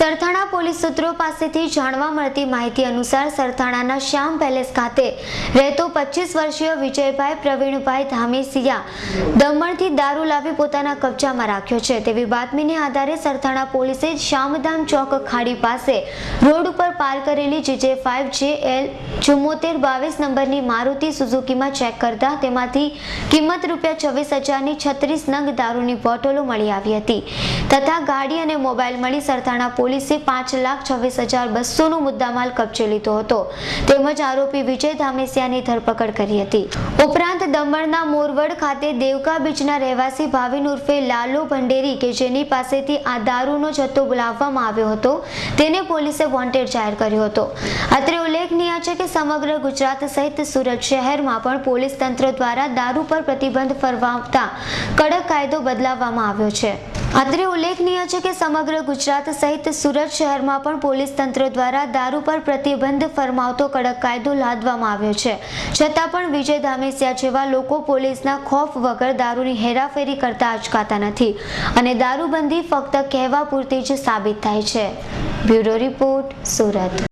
Sarthana police સૂત્રો પાસેથી જાણવા મળતી માહિતી અનુસાર સરથાણાના શ્યામ પેલેસ ખાતે રહેતો પચીસ વર્ષીય વિજયભાઈ પ્રવીણભાઈ ધામેસિયા દમણથી દારૂ લાવી પોતાના કબજામાં રાખ્યો છે. તેવી બાતમીને આધારે સરથાણા પોલીસે શ્યામધામ ચોક ખાડી પાસે રોડ ઉપર પાર કરેલી જીજે ફાઇવ જે એલ ચુમ્મોતેર બાવીસ નંબરની મારુતિ સુઝુકીમાં ચેક કરતા તેમાંથી કિંમત રૂપિયા છવ્વીસ હજારની છત્રીસ નંગ દારૂની બોટલો મળી આવી હતી. તથા ગાડી અને મોબાઈલ મળી સરથાણા પોલીસે પાંચ લાખ છવ્વીસ હજાર બસોનો મુદ્દામાલ કબજે લીધો હતો. તેમજ આરોપી વિજય ધામેસિયાની ધરપકડ કરી હતી. ઉપરાંત દમણના મોરવડ ખાતે દેવકા બીચના રહેવાસી ભાવિન ઉર્ફે લાલો ભંડેરી કે જેની પાસેથી આ દારૂનો જથ્થો બોલાવવામાં આવ્યો હતો, તેને પોલીસે વોન્ટેડ જાહેર કર્યો હતો. અત્રે ઉલ્લેખનીય છે કે સમગ્ર ગુજરાત સહિત સુરત શહેરમાં પણ પોલીસ તંત્ર દ્વારા દારૂ પર પ્રતિબંધ ફરમાવતા કડક કાયદો બદલાવવામાં આવ્યો છે. અત્રે ઉલ્લેખનીય છે કે સમગ્ર ગુજરાત સહિત સુરત શહેરમાં પણ પોલીસ તંત્ર દ્વારા દારૂ પર પ્રતિબંધ ફરમાવતો કડક કાયદો લાદવામાં આવ્યો છે. છતાં પણ વિજય ધામેસિયા જેવા લોકો પોલીસના ખોફ વગર દારૂની હેરાફેરી કરતા અચકાતા નથી અને દારૂબંધી ફક્ત કહેવા પૂરતી જ સાબિત થાય છે. Bureau report, Surat.